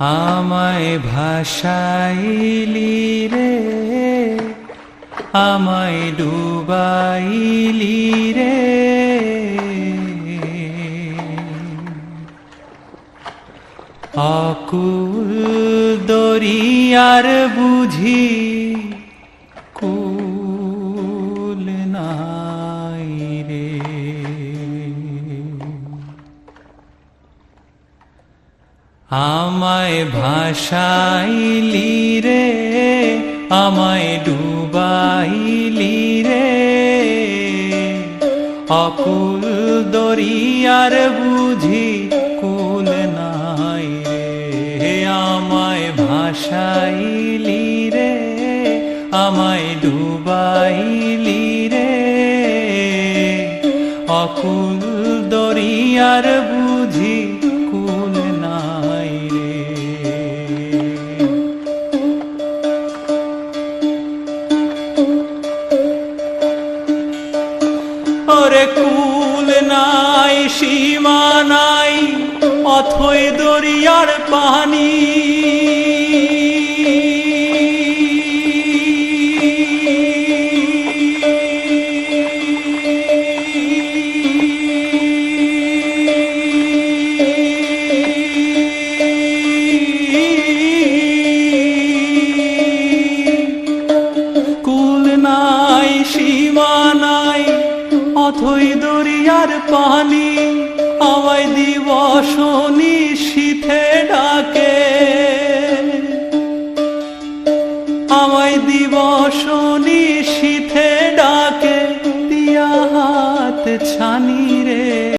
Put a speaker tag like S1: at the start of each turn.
S1: আমায় ভাষাইলি রে আমায় ডুবাইলি রে। অকুল দরিয়ার বুঝি আমায় ভাসাইলি রে, আমায় ডুবাইলি রে। অকুল দরিয়ার বুঝি কুল নাই রে, আমায় ভাসাইলি রে, আমায় ডুবাইলি রে। অকুল দরিয়ার বুঝি ওরে কুল নাই সীমা নাই অথই দরিয়ার পানি। পথই দরিয়ার পানি আমায় দিবস নিশীথে ডাকে। আমায় দিবস নিশীথে ডাকে দিয়া হাত ছা